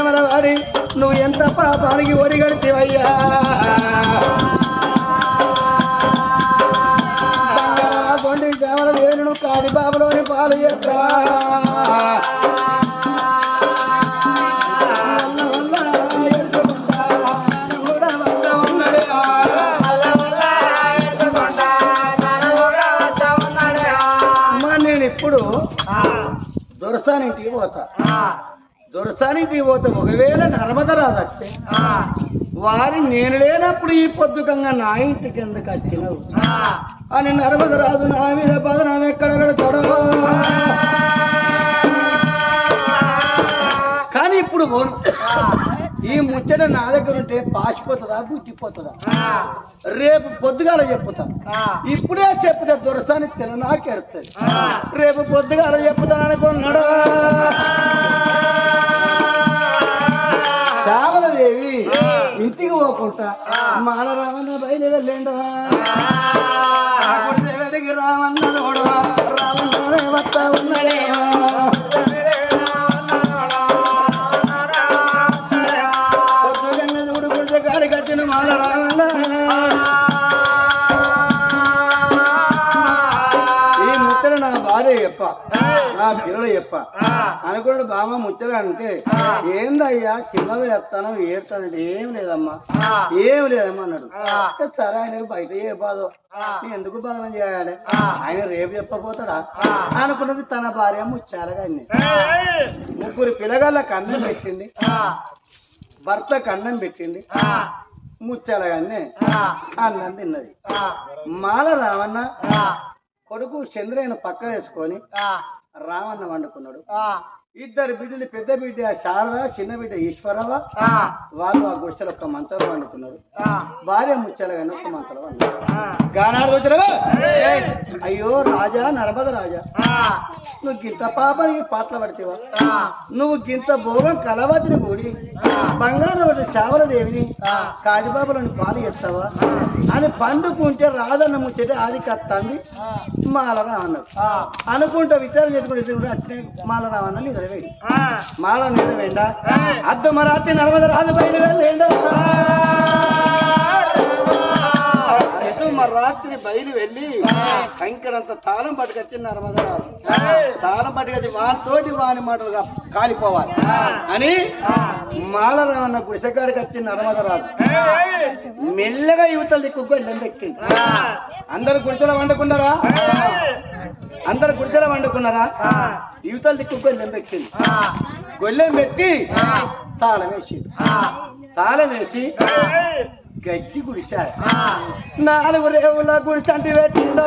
ప్రేమల నువ్వు ఎంత పాపానికి ఒడిగడితేవయ్యా కొండి దేవల దేవుడు కాడి బాబులోని పాలు యొక్క నేను ఇప్పుడు దొరసానింటికి పోతా. దొరసానింటికి పోతే ఒకవేళ నర్మద రాదచ్చే వారి నేను లేనప్పుడు ఈ పొద్దుకంగా నా ఇంటికి ఎందుకు వచ్చినవు. అని నర్మద రాజు నా మీద బదనం ఎక్కడ పెడతాడో. కానీ ఇప్పుడు పోను. ఈ ముచ్చట నా దగ్గర ఉంటే పాసిపోతుందా గుట్టిపోతుందా రేపు పొద్దుగాల చెప్పుతా. ఇప్పుడే చెప్తే దొరసాని తెల నాకెడుతుంది రేపు పొద్దుగాల చెప్పుతాను అనుకున్నాడు దేవి ఇంటికి పోకుండా మాల రామన్న బయలు వెళ్ళండు రామన్న ఆ పిల్లలు చెప్ప. అనుకున్నాడు బామ్మ ముచ్చట అంటే ఏందయ్యా సినిమా వేస్తాను ఏడుతానంటే ఏం లేదమ్మా. ఏం లేదమ్మా అన్నాడు. సరే ఆయన బయట ఏ బాధ? నేను ఎందుకు బాధనం చేయాలి? ఆయన రేపు చెప్పపోతాడా అనుకున్నది తన భార్య ముచ్చాలగా ముగ్గురు పిల్లగాళ్ళ కన్నం పెట్టింది. భర్త కన్నం పెట్టింది. ముచ్చాలగానే అన్నం తిన్నది. మాల రావన్న కొడుకు చంద్రయ్యను పక్కన వేసుకొని రామన్న వండుకున్నాడు. ఇద్దరు బిడ్డలు పెద్ద బిడ్డ శారద చిన్న బిడ్డ ఈశ్వరవ వాళ్ళు ఆ గుడిసెలు ఒక్క మంత్రం వండుతున్నారు. భార్య ముచ్చాల కానీ ఒక్క మంత్రం వండుతున్నారు. అయ్యో రాజా నర్మద రాజా. నువ్వు గింత పాపనికి పాటలు పడితేవా? నువ్వు గింత భోగం కలవతిని కూడి బంగారం పడి చావల దేవిని కాజిబాబులను పాలు చేస్తావా? అని పండుకుంటే రాదన్న ముచ్చట ఆది కత్తాంది. మాలరా అన్నాడు. అనుకుంటా విచారం చేసుకుంటే అట్నే మాలరా అన్న నిద్రవేడి మాల నిద్రవేండా అర్ధమరాత్రి నర్మద రాజు బయలు వెళ్ళేండా ఎటు మరి రాత్రి బయలు వెళ్ళి కంకరంత తాళం పట్టుకొచ్చి నర్మదరాజు తాళం పట్టుకొచ్చి వానితోటి వాని మాటలుగా కాలిపోవాలి. అని మాలరామన్న గుడిసెగాడికి వచ్చి నర్మదరాజు. మెల్లగా యువతల దిక్కు గొల్లెం ఎక్కింది అందరు గుడిసెల వండుకున్నారా? అందరు గుడిసెల వండుకున్నారా? యువతల దిక్కు గొల్లెం ఎక్కింది గొల్లెం పెట్టి తాళం వేసి తాళం వేసి గడ్డి గుడిశారు నాలుగు రేవుల గుడిసంటి పెట్టిందా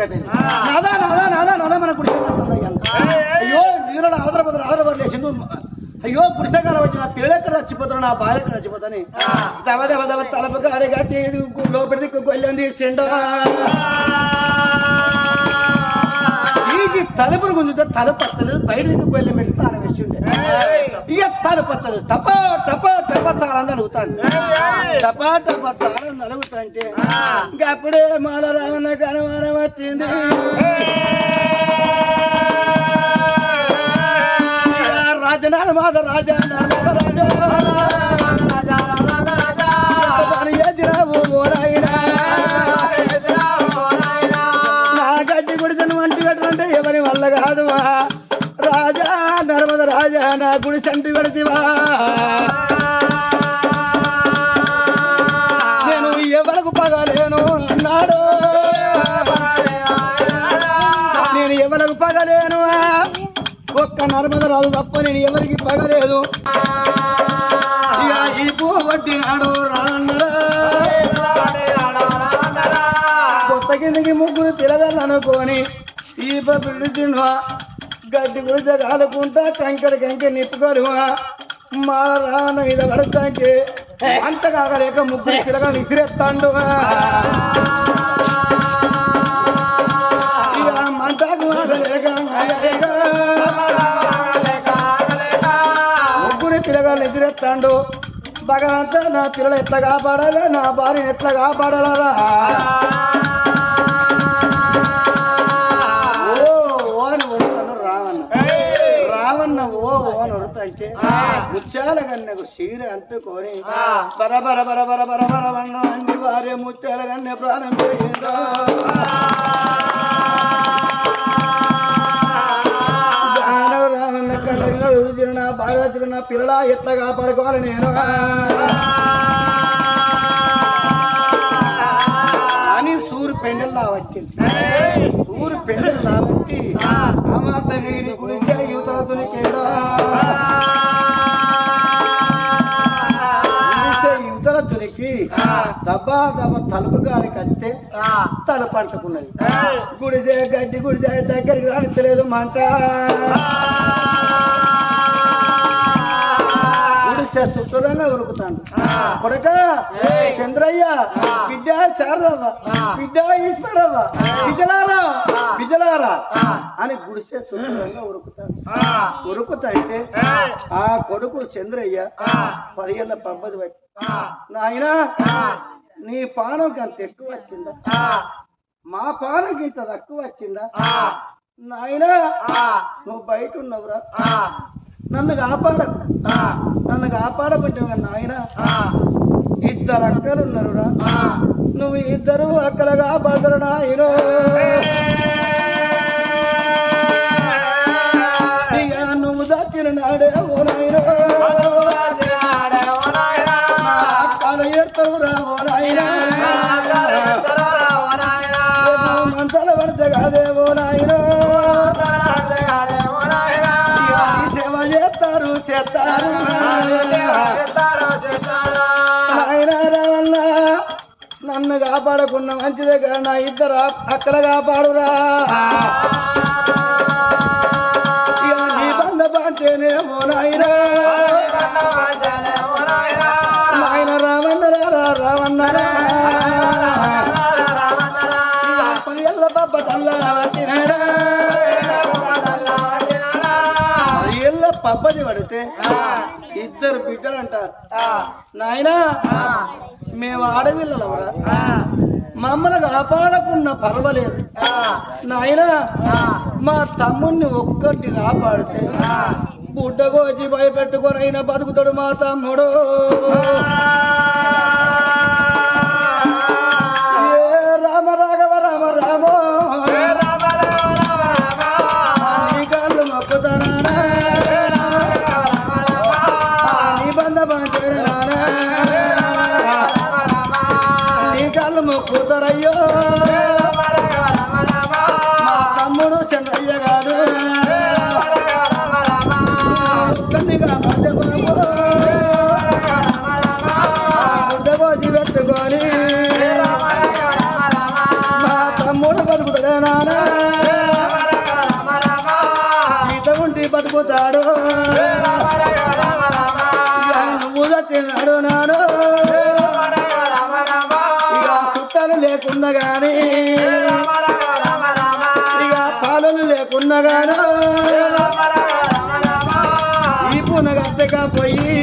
కట్టింది. నాదా నాదా నాదా నాదా మన గుడిసె అయ్యో నీళ్ళ ఆదరబదలు లేచిండు అయ్యో గుడిసెకాలం వచ్చిన పిల్లలు ఎక్కడ చచ్చిపోతారు నా భార్య ఎక్కడ చచ్చిపోతాని దవ దవ దవ తలపు కాడిగా తీరు లోపలి దిక్కు గొల్లెం తలుపులు గుంజుతో తలుపు పట్టలేదు బయట దిక్కు గొల్లెం పెట్టి తాను వేసి ఉండే. ఇక తలుపు పట్టదు టప టప టప తాళం అడుగుతాను టప టప తాళం అడుగుతాంటే ఇంకా అప్పుడే మాల రావణ కనవారం వచ్చింది. రాజనాల మాద రాజా నర్మద రాజా. పని చేసినావు ఓ నాయనా. నా కాదువా రాజా నర్మద రాజా నా గుడి చంటి పెడతివా నేను ఎవరకు పగలేను అన్నాడు. నేను ఎవరకు పగలేను? ఒక్క నర్మద రాజు తప్ప నేను ఎవరికి పగలేదు. ఈ పూ నాడు రాన్నరా కొత్త కిందకి ముగ్గురు తిరగలనుకొని ఈ పప్పుడు తిన్నా గడ్డి గురించి కాలుకుంటా కంకర కంకె నిప్పుకోరువా మా రావణ మీద పడతాంటే అంత కాగలేక ముగ్గురు పిల్లగా విసిరేస్తాండు ఇక మంటకు ఆగలేక ఆగలేక. ముగ్గురు పిల్లగాళ్ళు చేస్తాడు భగవంత నా పిల్లలు ఎట్లా కాపాడాలి? నా భార్యను ఎట్లా కాపాడాలరా? ఓ ఓ అని వరుతంటే ముత్యాల కన్నెకు చీర అంటుకొని బర బర బర బర బర బర అండి భార్య ముత్యాల కన్నె ప్రాణం పోయిందో. దానవ రామన్న కళ్ళ చూసిన నా బాగా ఎట్లా కాపాడుకోవాలి నేను. అని సూరు పెండల్లా వచ్చింది ఊరు పెండలు కాబట్టి అమాత వీరి గురించి యువతల దబ్బ తలుపు గాని కత్తే తలుపు అంటుకున్నది గుడిజే గడ్డి గుడిజే దగ్గరికి రానిత్తలేదు మంట. ఉరుకుతాడు. కొడక చంద్రయ్య బిడ్డ చారవ్వ బిడ్డ ఈశ్వరవ్వ బిడ్డలారా బిడ్డలారా అని గుడిసే చుట్టూరంగా ఉరుకుతాడు. ఉరుకుతాంటే ఆ కొడుకు చంద్రయ్య పదిహేళ్ళ పబ్బది బట్టి నాయనా నీ పానంకి అంత ఎక్కువ వచ్చిందా మా పానంకి ఇంత తక్కువ వచ్చిందా నాయనా నువ్వు బయట ఉన్నవురా నన్ను కాపాడ. నన్ను కాపాడకుంటే నాయన? ఇద్దరు అక్కలు ఉన్నారురా నువ్వు ఇద్దరు అక్కలు కాపాడరు నాయనో. నువ్వు దక్కిన నాడే ఓ నాయనో. నాయనా మంచాల పడితే నాయనో సేవ చేస్తారు చేస్తారు నాయన రావల్ల నన్ను కాపాడకుండా మంచిదే కదా నా ఇద్దరు. అక్కడ కాపాడురా. నీ బంధ నాయన. నాయన వచ్చినాడా ఏళ్ళ పబ్బది పడితే ఇద్దరు బిడ్డలు అంటారు నాయనా మేము ఆడపిల్లలవరా? మమ్మల్ని కాపాడకున్న పర్వాలేదు. నాయనా మా తమ్ముణ్ణి ఒక్కటి కాపాడితే బుడ్డగోచి భయపెట్టుకొనైనా బతుకుతాడు మా తమ్ముడు. కన్నిగా మధ్య బాబు గుడ్డ కోసి పెట్టుకొని మా తమ్ముడు బతుకుతాడే నాన్న ఈత ఉండి బతుకుతాడు. ఇక నువ్వు తిన్నాడు నాను. ఇక చుట్టాలు లేకున్నా కానీ ఇక పాలలు లేకున్నా గాను. ఈ పునగట్టగా పోయి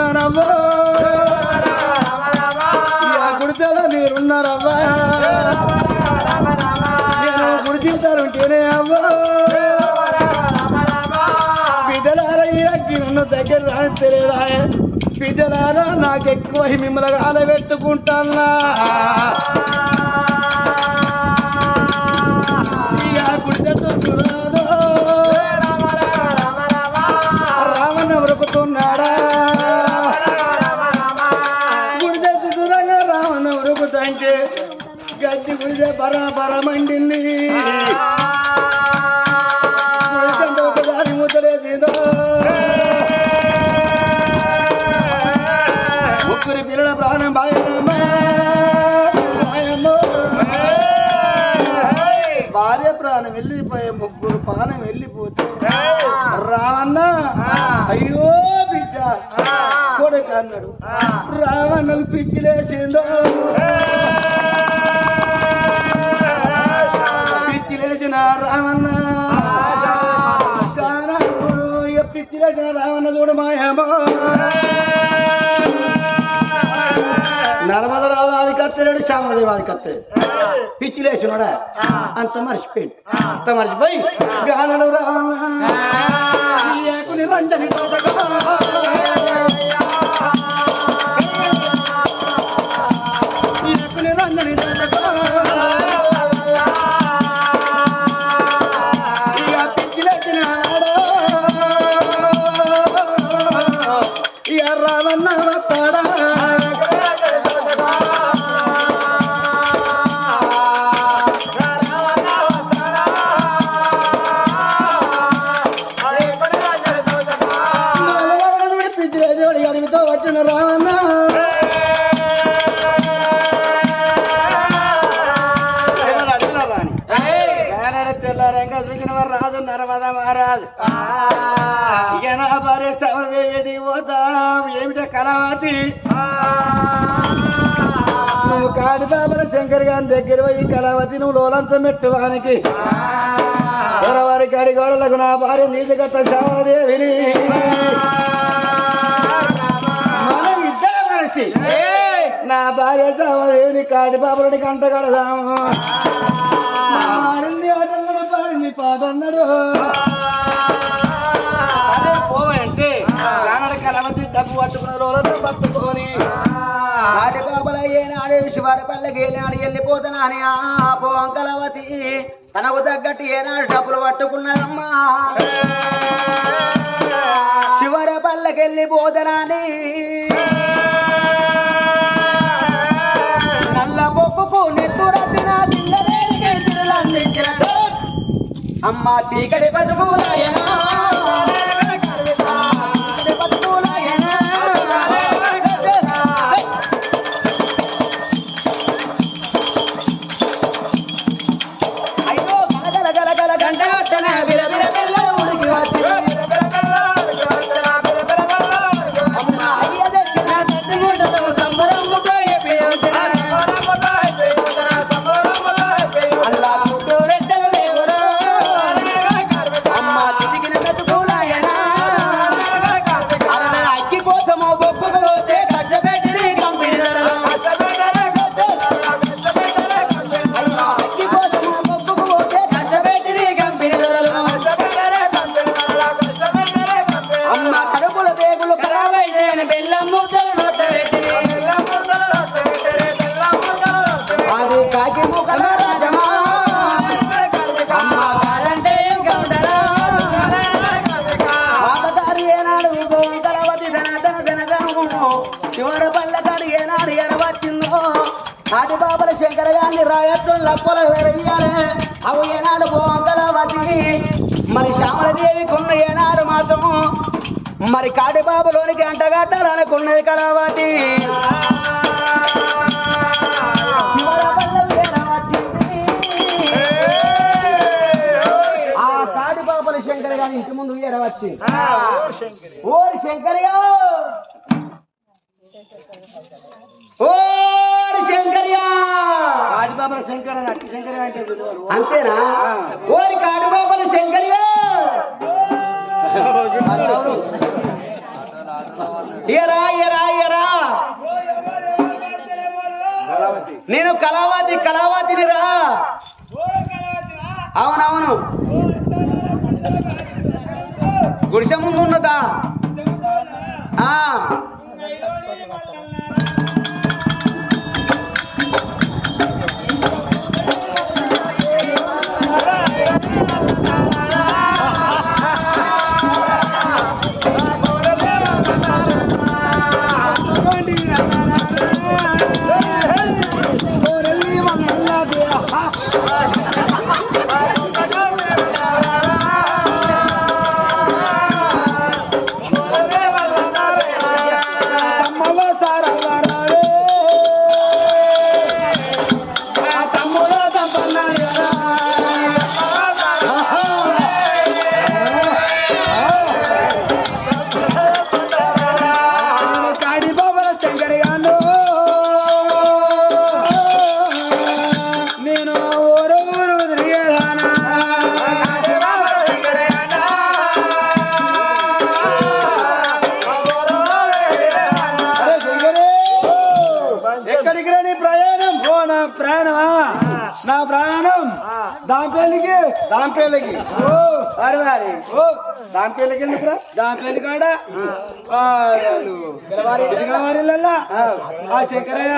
అయ్యనున్నానవ్వా ఇక గుడితలో మీరున్నారవ్వా? నేను గుడి అవ్వా? బిడ్డలారయ్యకి నన్ను దగ్గర రాని తెలియదా బిడ్డలారా నాకు ఎక్కువ మిమ్మల్ని ఆలబెట్టుకుంటానా బరాబరమండింది. ఒకసారి ముద్దలేదా ముగ్గురి పిల్లల ప్రాణం బాయమ్మ భార్య ప్రాణం వెళ్ళిపోయే ముగ్గురు ప్రాణం వెళ్ళిపోతే రావన్న అయ్యో బిడ్డ కొడుకు అన్నాడు. రావన్నకు పిచ్చిలేసిందో రావన్న కానప్పుడు ఇక రావన్న చూడు మాయమో. నర్మద రాదు అది కత్తలేడు శ్యామదేవి అది కత్తలేడు పిచ్చి లేచినోడా? అంత మర్చిపోయింది అంత మర్చిపోయి గానడు రాకుని రండని ఏకుని ఇక నా భార్య శ్రవణదేవి పోతాం ఏమిట కళావతి. నువ్వు కాడి బాబల శంకర్ గారి దగ్గర పోయి కళావతి నువ్వు లోలంచం పెట్టువానికి. వారి కాడి గోడలకు నా భార్య నీతి గట్ట శ్రవణదేవిని. మనం ఇద్దరం కలిసి నా భార్య శ్రవణదేవిని కాడి బాబులని కంట కడదాము. పాడింది డబ్బు పట్టుకున్న రోజులతో పట్టుకొని. ఆడి బాబులయ్యే ఏనాడు శివారి పల్లకి నాడు వెళ్ళిపోతున్నాని ఆ పోంకలవతి తనకు తగ్గట్టు ఏనాడు డబ్బులు పట్టుకున్నారమ్మా శివర పల్లకి వెళ్ళిపోతున్నాని నల్ల బొక్కుకు నెత్తురసిన దిండలేనికి అమ్మ చీకటి బతుకులాయనా శంకర గారిని రాయత్వం అవు ఏనాడు గోంకరవతి మరి శ్యామలదేవికి ఉన్న ఏనాడు మాత్రము మరి కాటిబాబులోనికి అంటగట్టాలనుకున్నది కలవతి ఆ శంకర్ గారి ఇంటి ముందు ఎరవచ్చి ఓరి శంకర్యా ఓరి శంకర్యా ఆదిబాబుల శంకర అట్టి శంకర అంటే. అంతేనా? ఓరి కాడు బాబుల శంకర్యా అందరూ ఎరా ఎరా ఎరా! నేను కళావతి కళావతిని రా అవునవును. గుడిసె ముందు ఉన్నదా నా ప్రాణం. దాని పెళ్ళికి దాని పేలకి ఓ. వారి వారి. ఓ. దాని పేలకి ఎందుకురా దాని పెళ్ళి కాడ ఆ శంకరయ్య